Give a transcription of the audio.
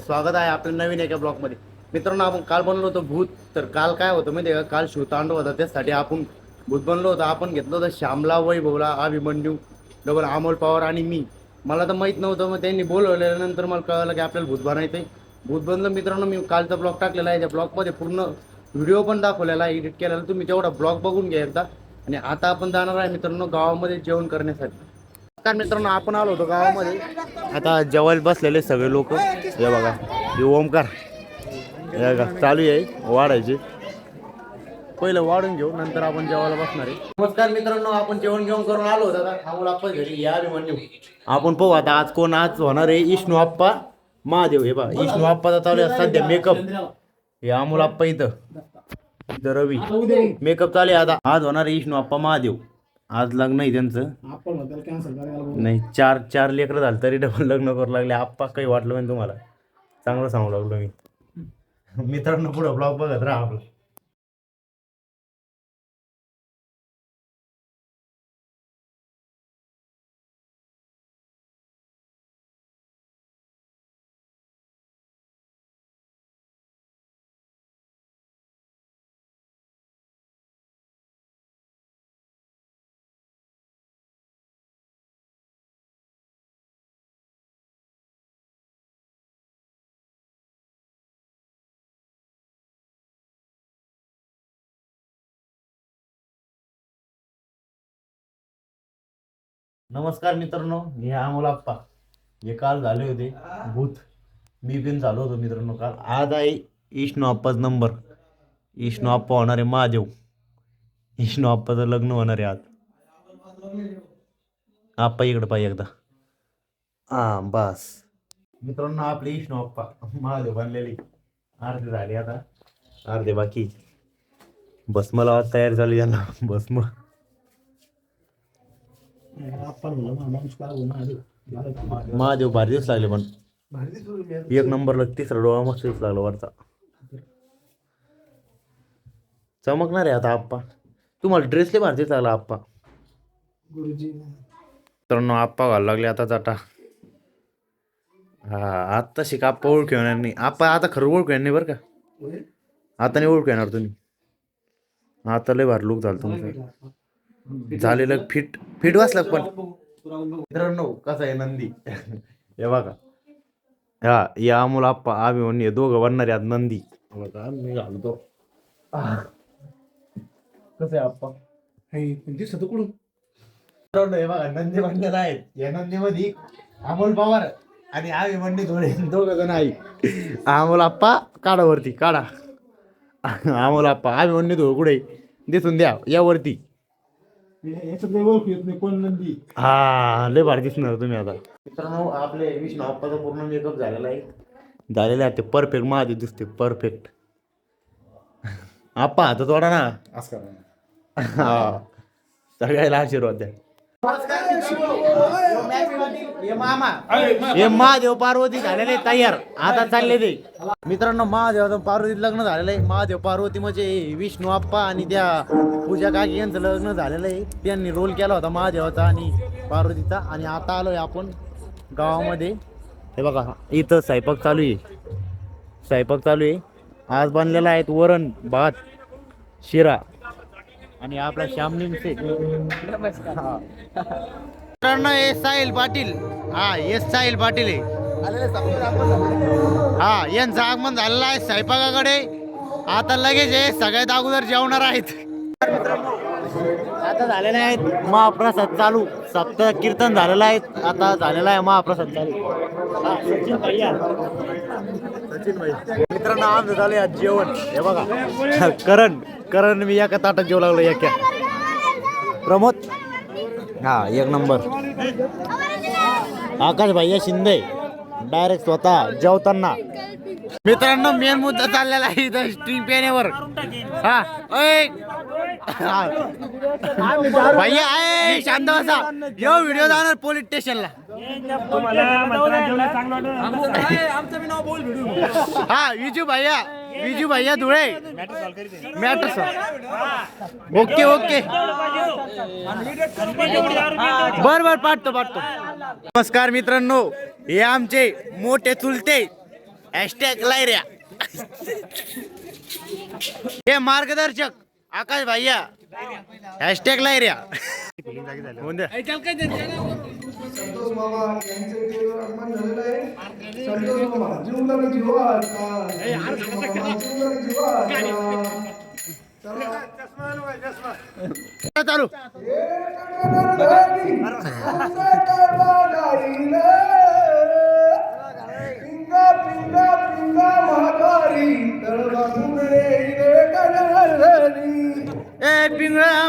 स्वागत आहे आपल्या नवीन एका ब्लॉकमध्ये मित्रांनो आपण काल बनलो होतो भूत तर काल काय होतं माहिती आहे का? काल शिवतांडव होता त्यासाठी आपण भूत बनलो होतो. आपण घेतलं होतं श्यामला वैभवला अभिमन्यू डबल अमोल पवार आणि मी. मला तर माहीत नव्हतं मग त्यांनी बोलवल्यानंतर मला कळलं की आपल्याला भूत बनायचं आहे भूत मित्रांनो मी कालचा ब्लॉग टाकलेला आहे. त्या ब्लॉगमध्ये पूर्ण व्हिडिओ पण दाखवलेला आहे एडिट केलेला. तुम्ही तेवढा ब्लॉग बघून घ्या एकदा. आणि आता आपण जाणार आहे मित्रांनो गावामध्ये जेवण करण्यासाठी. मित्रांनो आपण आलो होतो गावामध्ये. आता जेवायला बसलेले सगळे लोक. हे बघा हे ओमकार. हे बघा चालू आहे वाढायचे. पहिलं वाढून घेऊ नंतर आपण जेवायला बसणार आहे. नमस्कार मित्रांनो आपण जेवण घेऊन करून आलो होतो. आपण घरी या म्हणू आपण पाहू आता आज कोण आज होणार आहे इष्णू आप्पा. महादेव हे बा इष्णू आप्पाचा चालू आहे सध्या मेकअप हे अमोल आप्पा इथं. इथं रवी. मेकअप चालू आहे आता. आज होणार आहे इष्णू आप्पा महादेव. आज लग्न आहे त्यांचं. नाही चार चार लेकरं झालं तरी डबल लग्न करू लागले. आप्पा काही वाटलं नाही तुम्हाला. चांगलं सांगू लागलो मी. मित्रांनो पुढं ब्लॉग बघत राहा आपला. नमस्कार मित्रांनो हे अमोल आप्पा. हे काल झाले होते भूत. मी पण झालो होतो मित्रांनो काल. आज आहे इष्णू आप्पाच नंबर इष्णू आप्पा होणार आहे महादेव. इष्णू आप्पाचं लग्न होणार आहे आज. आप्पा इकडे पाहिजे एकदा. हा बस. मित्रांनो आपले इष्णू आप्पा महादेव बनलेले. अर्धे झाले आता. अर्धे बाकी. भस्म आज तयार झाली यांना भस्म महादेव भारी दिवस लागले पण. एक नंबरला तिसरा डोळा मस्त दिवस लागला वरचा. चमकणार आहे आता आप्पा. तुम्हाला ड्रेस लय भारी दिवस लागला आप्पा. मित्रांनो आप्पा घालू लागले आता जाटा. हा आता शिका आप्पा ओळखू येणार नाही. आप्पा आता खरं ओळखू येणार नाही बरं का? आता नाही ओळखू येणार तुम्ही. आता लय भारी लुक झालं तुमचं. झालेलं फिट फिट वाचलं पण. मित्रांनो कसा आहे नंदी? हे बघा. हा या अमोल आप्पा आम्ही म्हणून हे दोघं बनणार आहेत नंदी. बघा मी घालतो. कसं आहे आप्पा? मित्रांनो, हे बघा नंदी बनलेला आहे. या नंदीमध्ये अमोल पवार आणि आम्ही म्हणणे थोडे दोघं जण आहे अमोल आप्पा काढा वरती काढा. अमोल आप्पा आम्ही म्हणणे थोडं कुठे? दिसून द्या या वरती हा लय भारी दिसणार तुम्ही आता. मित्रांनो आपले विष्णू आप्पाचा पूर्ण मेकअप झालेला आहे. झालेला आहे ते परफेक्ट माझे दिसते परफेक्ट आप्पा हातात वाडा ना. हा. सगळ्याला आशीर्वाद द्या. हे महादेव पार्वती झालेले तयार. आता चालले ते. मित्रांनो महादेव पार्वती लग्न झालेलं आहे. महादेव पार्वती म्हणजे विष्णू आप्पा आणि त्या पूजा काकी यांचं लग्न झालेलं आहे. त्यांनी रोल केला होता महादेवाचा आणि पार्वतीचा. आणि आता आलोय आपण गावामध्ये. हे बघा इथं स्वयंपाक चालू आहे. स्वयंपाक चालू आहे. आज बनलेला आहे वरण भात शिरा आणि आपला श्यामनिमसे मित्रांनो हे साहिल पाटील हा हे साहिल पाटील आहे. हा यांचं आगमन झालेलं आहे स्वयंपाकाकडे. आता लगेच हे सगळ्यात अगोदर जेवणार आहेत. आता झालेले आहेत महाप्रसाद चालू. सप्त कीर्तन झालेलं आहे. आता झालेला आहे महाप्रसाद चालू. सचिन भैया सचिन भैया मित्रांनो आमचं झालं आज जेवण. हे बघा. करण करण मी एका ताटात जेवू लागलो एका. प्रमोद? हा एक नंबर. आकाश भैया शिंदे. डायरेक्ट स्वतः जेवताना. मित्रांनो मेन मुद्दा चाललेला आहे इथं स्ट्रीम पेनेवर. हा ओय. हा. भैया आहे शांत बसा. यो व्हिडिओ जाणार पोलीस स्टेशनला हा युजू भैया. विजू भैया धुळे। Matter okay okay. बर बर पाठतो पाठतो। नमस्कार मित्रांनो हे आमचे मोठे चुलते हॅशटॅग लायऱ्या। हे मार्गदर्शक आकाश भैया। हॅशटॅग लायऱ्या होऊन द्या. संतोष मामा यांचे टीव्हीवर आगमन झालेलं आहे. संतोष मामा. चला. हे. Happy New Year!